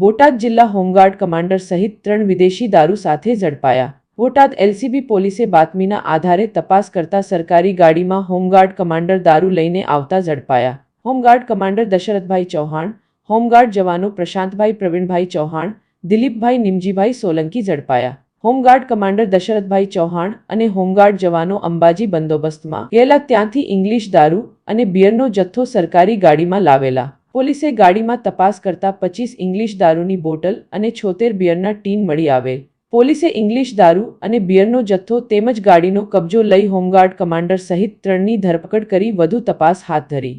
બોટાદ જિલ્લા home guard commander સહિત ત્રણ વિદેશી દારૂ સાથે ઝડપાયા. બોટાદ એલસીબી પોલીસે બાતમીના આધારે તપાસ કરતા સરકારી ગાડીમાં હોમગાર્ડ કમાન્ડર દારૂ લઈને આવતા ઝડપાયા. Home guard commander Dashrathbhai Chauhan, home guard જવાનો પ્રશાંતભાઈ પ્રવીણભાઈ ચૌહાણ, દિલીપભાઈ નિમજીભાઈ સોલંકી ઝડપાયા. હોમગાર્ડ કમાન્ડર દશરથભાઈ ચૌહાણ અને હોમગાર્ડ જવાનો અંબાજી બંદોબસ્તમાં ગયેલા ત્યાંથી ઇંગ્લિશ દારૂ અને બિયરનો જથ્થો સરકારી ગાડીમાં લાવેલા. પોલીસે ગાડીમાં તપાસ કરતા પચીસ ઇંગ્લિશ દારૂની બોટલ અને છોતેર બિયરના ટીન મળી આવેલ. પોલીસે ઇંગ્લિશ દારૂ અને બિયરનો જથ્થો તેમજ ગાડીનો કબજો લઈ હોમગાર્ડ કમાન્ડર સહિત ત્રણની ધરપકડ કરી વધુ તપાસ હાથ ધરી.